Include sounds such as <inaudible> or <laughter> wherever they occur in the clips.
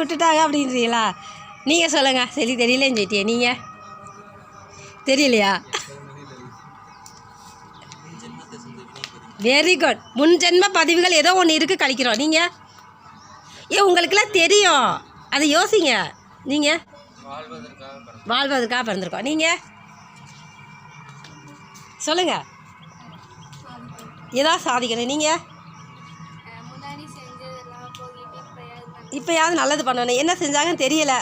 விட்டுட்டாங்க அப்படின்றீங்களா? நீங்கள் சொல்லுங்கள் சரி தெரியலன்னு சொல்லிட்டியே. நீங்கள் தெரியலையா? வெரி குட் முன் ஜென்ம பதிவுகள் ஏதோ ஒன்று இருக்குது கழிக்கிறோம். நீங்கள் ஏ உங்களுக்கெல்லாம் தெரியும். அதை யோசிங்க. நீங்கள் வாழ்வதற்காக பிறந்திருக்கோம். நீங்கள் சொல்லுங்கள் ஏதாவது சாதிக்கணும். நீங்கள் இப்போயாவது நல்லது பண்ணணும். என்ன செஞ்சாங்கன்னு தெரியல.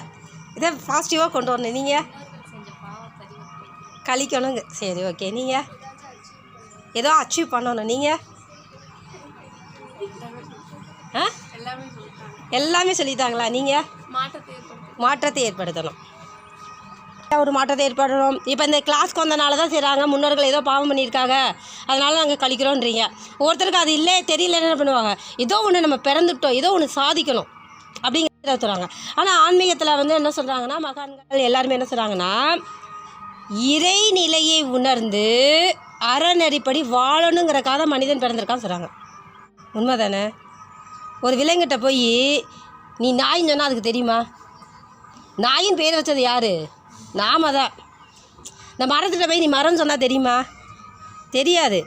இதை பாசிட்டிவாக கொண்டு வரணும். நீங்கள் கழிக்கணுங்க. சரி ஓகே நீங்கள் ஏதோ அச்சீவ் பண்ணணும். நீங்கள் ஆ? எல்லாமே சொல்லிட்டாங்களா? சொல்லித்தாங்களா நீங்கள் மாற்றத்தை ஏற்படுத்தணும். ஒரு மாற்றத்தை ஏற்படணும் இப்போ இந்த கிளாஸ்க்கு வந்தனால தான் செய்கிறாங்க முன்னோர்கள் ஏதோ பாவம் பண்ணியிருக்காங்க. அதனால் நாங்கள் கழிக்கிறோன்றீங்க. ஒருத்தருக்கு அது இல்லை தெரியல என்ன பண்ணுவாங்க? ஏதோ ஒன்று நம்ம பிறந்துட்டோம். ஏதோ ஒன்று சாதிக்கணும். அப்படிங்கிறத சொல்கிறாங்க ஆனால் ஆன்மீகத்தில் வந்து என்ன சொல்கிறாங்கன்னா மகான்கள் எல்லாருமே என்ன சொல்கிறாங்கன்னா இறைநிலையை உணர்ந்து அறநெறிப்படி வாழணுங்கிறக்காக மனிதன் பிறந்திருக்கான்னு சொல்கிறாங்க உண்மை தானே ஒரு விலங்கிட்ட போய் நீ நாயின்னு சொன்னால் அதுக்கு தெரியுமா? நாயின் பேர் வச்சது யார்? நாம தான். இந்த மரத்திட்ட போய் நீ மரம்னு சொன்னால் தெரியுமா? தெரியாது.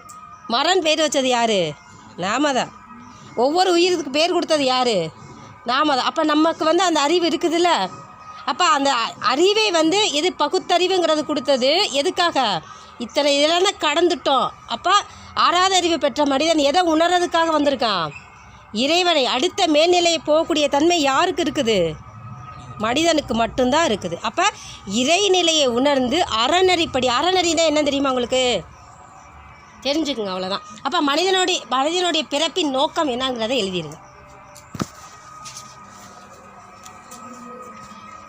மரம் பேர் வச்சது யார்? நாம தான். ஒவ்வொரு உயிருக்கு பேர் கொடுத்தது யார்? நாம தான் அப்போ நமக்கு வந்து அந்த அறிவு இருக்குதுல்ல? அப்போ அந்த அறிவை வந்து எது பகுத்தறிவுங்கிறது கொடுத்தது எதுக்காக? இத்தனை இதெல்லாம் கடந்துட்டோம். அப்போ ஆறாத அறிவு பெற்ற மனிதன் எதை உணர்றதுக்காக வந்திருக்கான்? இறைவனை அடுத்த மேல்நிலையை போகக்கூடிய தன்மை யாருக்கு இருக்குது? மனிதனுக்கு மட்டும்தான் இருக்குது. அப்போ இறைநிலையை உணர்ந்து அறநெறிப்படி அறநெறினா என்ன தெரியுமா உங்களுக்கு? தெரிஞ்சுக்குங்க அவ்வளோதான் அப்போ மனிதனுடைய மனிதனுடைய பிறப்பின் நோக்கம் என்னங்கிறத எழுதிடுங்க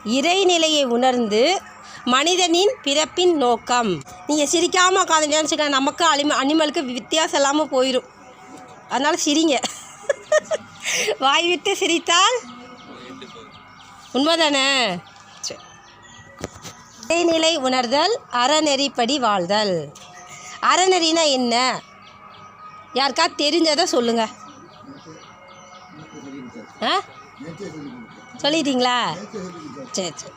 இறைநிலையை உணர்ந்து மனிதனின் பிறப்பின் நோக்கம். நீங்கள் சிரிக்காமல் உட்காந்துட்டேன்னு வச்சுக்கோங்க நமக்கு அனிம அனிமலுக்கு வித்தியாசம் இல்லாமல் போயிடும் அதனால் சிரிங்க. <laughs> வாய் விட்டு சிரித்தால் உண்மைதானே? இறைநிலை உணர்தல் அறநெறிப்படி வாழ்தல். அறநெறினா என்ன? யாருக்கா தெரிஞ்சதை சொல்லுங்கள் ஆ? சொல்லிட்டீங்களா? சரி சரி.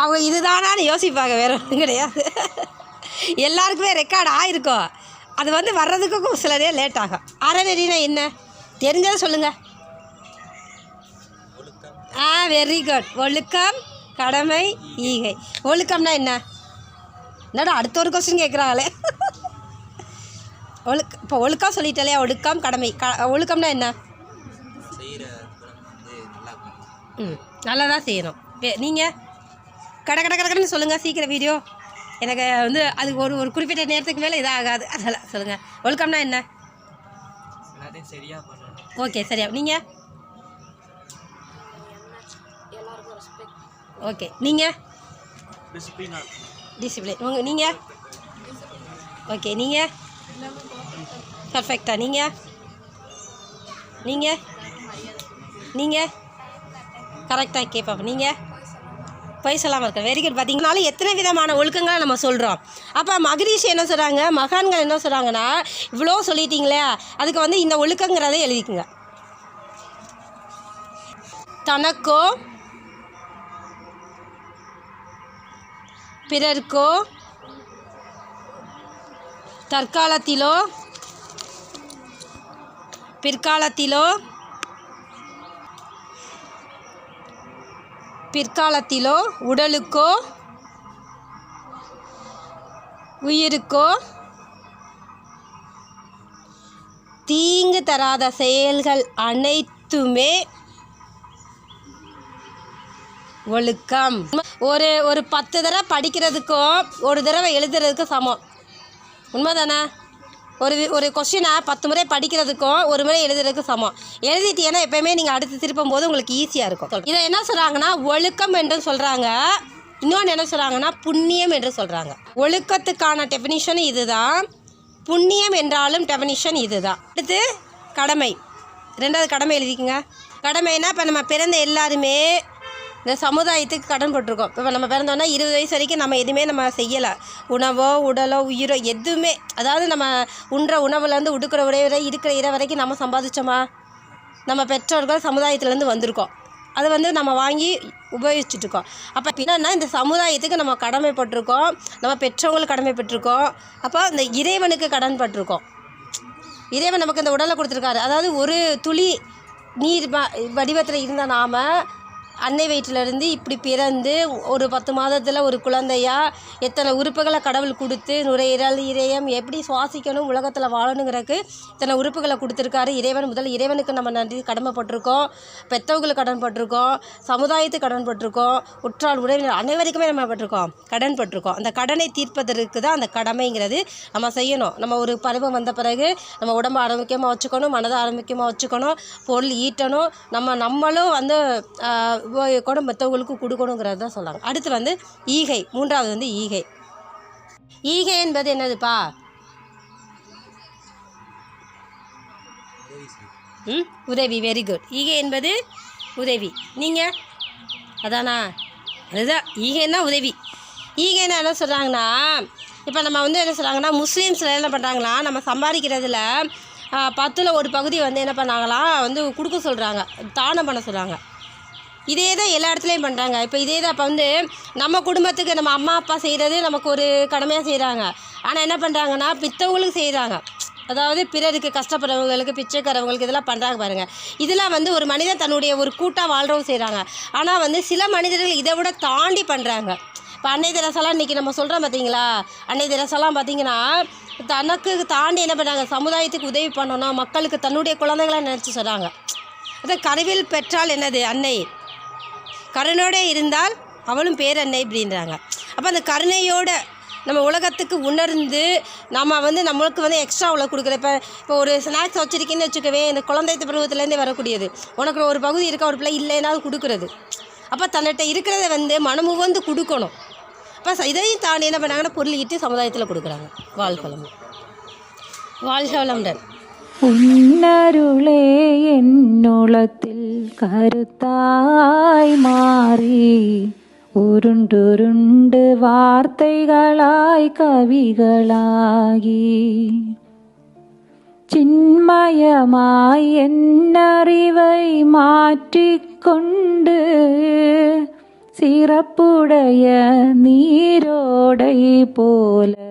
அவங்க இதுதானான்னு யோசிப்பாங்க வேற ஒன்றும் கிடையாது. எல்லாருக்குமே ரெக்கார்ட் ஆயிருக்கும். அது வந்து வர்றதுக்கும் சில நேரம் லேட் ஆகும். அறநெறினா என்ன? தெரிஞ்சதை சொல்லுங்கள் ஆ வெரி குட் ஒழுக்கம் கடமை ஈகை. ஒழுக்கம்னா என்ன? என்னடா அடுத்த ஒரு கொஸ்டின் கேட்குறாங்களே ஒழுக்க இப்போ ஒழுக்கம் சொல்லிட்டாலே ஒழுக்கம் கடமை. க ஒழுக்கம்னா என்ன? ம் நல்லா தான் செய்யணும் நீங்கள் கட கட கடன்னு சொல்லுங்கள் சீக்கிரம் வீடியோ. எனக்கு வந்து அது ஒரு ஒரு குறிப்பிட்ட நேரத்துக்கு மேலே இதாகாது. அதெல்லாம் சொல்லுங்கள் ஒழுக்கம்னா என்ன? ஓகே சரியா நீங்கள் ஓகே நீங்கள் டிசிப்ளின் உங்கள் நீங்கள் ஓகே நீங்கள் பர்ஃபெக்டா நீங்கள் நீங்கள் நீங்கள் கரெக்டாக கேட்போம் நீங்கள் பொய் சொல்லாமல் இருக்க. வெரி குட் பார்த்தீங்கனாலும் எத்தனை விதமான ஒழுக்கங்களை நம்ம சொல்கிறோம் அப்போ மகரிஷி என்ன சொல்கிறாங்க மகான்கள் என்ன சொல்கிறாங்கன்னா இவ்வளோ சொல்லிட்டீங்களே அதுக்கு வந்து இந்த ஒழுக்கங்கிறத எழுதிக்குங்க. தனக்கோ பிறர்க்கோ தற்காலத்திலோ பிற்காலத்திலோ பிற்காலத்திலோ உடலுக்கோ உயிருக்கோ தீங்கு தராத செயல்கள் அனைத்துமே ஒழுக்கம். ஒரு ஒரு பத்து தடவை படிக்கிறதுக்கும் ஒரு தடவை எழுதுறதுக்கும் சமம். உண்மைதானே? ஒரு ஒரு கொஷினை பத்து முறை படிக்கிறதுக்கும் ஒரு முறை எழுதுறதுக்கும் சமம். எழுதிட்டீங்கன்னா எப்பயுமே நீங்கள் அடுத்து திருப்பும் போது உங்களுக்கு ஈஸியாக இருக்கும். இதை என்ன சொல்கிறாங்கன்னா ஒழுக்கம் என்று சொல்கிறாங்க இன்னொன்று என்ன சொல்கிறாங்கன்னா புண்ணியம் என்று சொல்கிறாங்க ஒழுக்கத்துக்கான டெஃபினிஷன் இதுதான். புண்ணியம் என்றாலும் டெஃபினிஷன் இதுதான். அடுத்து கடமை. ரெண்டாவது கடமை எழுதிக்கங்க. கடமைனா இப்போ நம்ம பிறந்த எல்லாருமே இந்த சமுதாயத்துக்கு கடன் பட்டிருக்கோம். இப்போ நம்ம பிறந்தோன்னா இருபது வயசு வரைக்கும் நம்ம எதுவுமே நம்ம செய்யலை. உணவோ உடலோ உயிரோ எதுவுமே. அதாவது நம்ம உண்ற உணவுலேருந்து உடுக்கிற உடை வரை இருக்கிற இறை வரைக்கும் நம்ம சம்பாதிச்சோமா? நம்ம பெற்றோர்கள் சமுதாயத்துலேருந்து வந்திருக்கோம். அதை வந்து நம்ம வாங்கி உபயோகிச்சுட்ருக்கோம் அப்போ என்னென்னா இந்த சமுதாயத்துக்கு நம்ம கடமைப்பட்டிருக்கோம் நம்ம பெற்றவங்களுக்கு கடமைப்பட்டிருக்கோம் அப்போ இந்த இறைவனுக்கு கடன்பட்டிருக்கோம் இறைவன் நமக்கு இந்த உடலை கொடுத்துருக்காரு. அதாவது ஒரு துளி நீர் வடிவத்தில் இருந்த நாம் அன்னை வயிற்றிலிருந்து இப்படி பிறந்து ஒரு பத்து மாதத்தில் ஒரு குழந்தையா எத்தனை உறுப்புகளை கடவுள் கொடுத்து நுரையீரல் இதயம் எப்படி சுவாசிக்கணும் உலகத்தில் வாழணுங்கிறதுக்கு இத்தனை உறுப்புகளை கொடுத்துருக்காரு. இறைவன் முதல் இறைவனுக்கு நம்ம நன்றி கடமைப்பட்டிருக்கோம். பெற்றவங்களுக்கு கடன்பட்டிருக்கோம். சமுதாயத்துக்கு கடன்பட்டிருக்கோம். உற்றால் உறவினர் அனைவருக்குமே நம்ம பட்டிருக்கோம். கடன் பட்டிருக்கோம் அந்த கடனை தீர்ப்பதற்கு தான் அந்த கடமைங்கிறது நம்ம செய்யணும். நம்ம ஒரு பருவம் வந்த பிறகு நம்ம உடம்பு ஆரோக்கியமாக வச்சுக்கணும் மனதை ஆரோக்கியமாக வச்சுக்கணும் பொருள் ஈட்டணும். நம்ம நம்மளும் வந்து கூட மற்றவங்களுக்கு கொடுக்கணுங்கிறது தான் சொல்கிறாங்க அடுத்து வந்து ஈகை மூன்றாவது வந்து ஈகை. ஈகை என்பது என்னதுப்பா? உதவி ம் உதவி வெரி குட் ஈகை என்பது உதவி. நீங்கள் அதானா? அதுதான் ஈகைன்னா உதவி. ஈகைன்னா என்ன சொல்கிறாங்கன்னா இப்போ நம்ம வந்து என்ன சொல்கிறாங்கன்னா முஸ்லீம்ஸில் என்ன பண்ணுறாங்களா நம்ம சம்பாதிக்கிறதுல பத்தில் ஒரு பகுதி வந்து என்ன பண்ணாங்களாம் வந்து கொடுக்க சொல்கிறாங்க தானம் பண்ண சொல்கிறாங்க இதே தான் எல்லா இடத்துலையும் பண்ணுறாங்க இப்போ இதே தான் இப்போ வந்து நம்ம குடும்பத்துக்கு நம்ம அம்மா அப்பா செய்கிறது நமக்கு ஒரு கடமையாக செய்கிறாங்க ஆனால் என்ன பண்ணுறாங்கன்னா பித்தவங்களுக்கு செய்கிறாங்க அதாவது பிறருக்கு கஷ்டப்படுறவங்களுக்கு பிச்சைக்காரவங்களுக்கு இதெல்லாம் பண்ணுறாங்க பாருங்கள் இதெல்லாம் வந்து ஒரு மனிதன் தன்னுடைய ஒரு கூட்டாக வாழ்கிறவங்க செய்கிறாங்க ஆனால் வந்து சில மனிதர்கள் இதை விட தாண்டி பண்ணுறாங்க இப்போ அன்னை தெரசெல்லாம் இன்றைக்கி நம்ம சொல்கிறோம் பார்த்தீங்களா அன்னை தெரசெல்லாம் பார்த்தீங்கன்னா தனக்கு தாண்டி என்ன பண்ணுறாங்க சமுதாயத்துக்கு உதவி பண்ணணும். மக்களுக்கு தன்னுடைய குழந்தைகளை நினச்சி சொல்கிறாங்க அதான் கருவில் பெற்றால் என்னது? அன்னை. கருணோடு இருந்தால் அவளும் பேரன்னை அப்படின்றாங்க அப்போ அந்த கருணையோட நம்ம உலகத்துக்கு உணர்ந்து நம்ம வந்து நம்மளுக்கு வந்து எக்ஸ்ட்ரா உள்ள கொடுக்குற இப்போ இப்போ ஒரு ஸ்நாக்ஸ் வச்சுருக்கேன்னு வச்சுக்கவே இந்த குழந்தை பருவத்துலேருந்தே வரக்கூடியது. உனக்கு ஒரு பகுதி இருக்கா ஒரு பிள்ளை இல்லைனாலும் கொடுக்குறது. அப்போ தன்னிட்ட இருக்கிறத வந்து மனமுவந்து கொடுக்கணும். அப்போ இதையும் தாண்டி என்ன பண்ணாங்கன்னா பொருள் ஈட்டு சமுதாயத்தில் கொடுக்குறாங்க. வாழ்கலம் வாழ்க வளமுடன். என் என்னுளத்தில் கருத்தாய் மாறி உருண்டுருண்டு வார்த்தைகளாய் கவிகளாகி. சின்மயமாய் என்னறிவை மாற்றிக்கொண்டு சிறப்புடைய நீரோடை போல